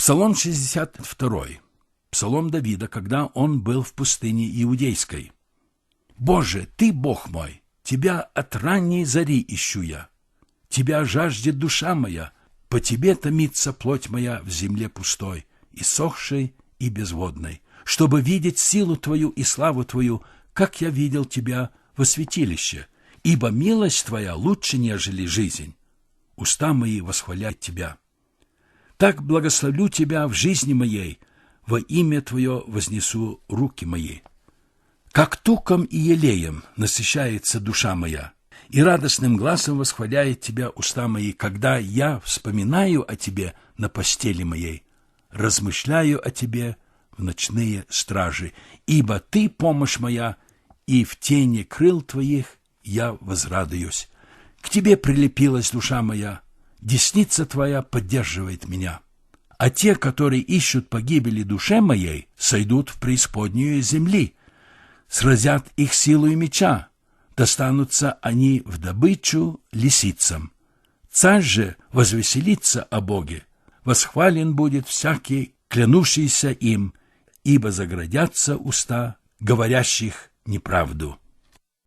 Псалом 62. Псалом Давида, когда он был в пустыне Иудейской. «Боже, Ты Бог мой, Тебя от ранней зари ищу я. Тебя жаждет душа моя, по Тебе томится плоть моя в земле пустой, иссохшей и безводной, чтобы видеть силу Твою и славу Твою, как я видел Тебя во святилище, ибо милость Твоя лучше, нежели жизнь. Уста мои восхваляют Тебя. Так благословлю Тебя в жизни моей, во имя Твое вознесу руки мои. Как туком и елеем насыщается душа моя, и радостным глазом восхваляет Тебя уста мои, когда я вспоминаю о Тебе на постели моей, размышляю о Тебе в ночные стражи, ибо Ты помощь моя, и в тени крыл Твоих я возрадуюсь. К Тебе прилепилась душа моя, десница Твоя поддерживает меня. А те, которые ищут погибели душе моей, сойдут в преисподнюю земли, сразят их силою меча, достанутся они в добычу лисицам. Царь же возвеселится о Боге, восхвален будет всякий, клянущийся им, ибо заградятся уста говорящих неправду.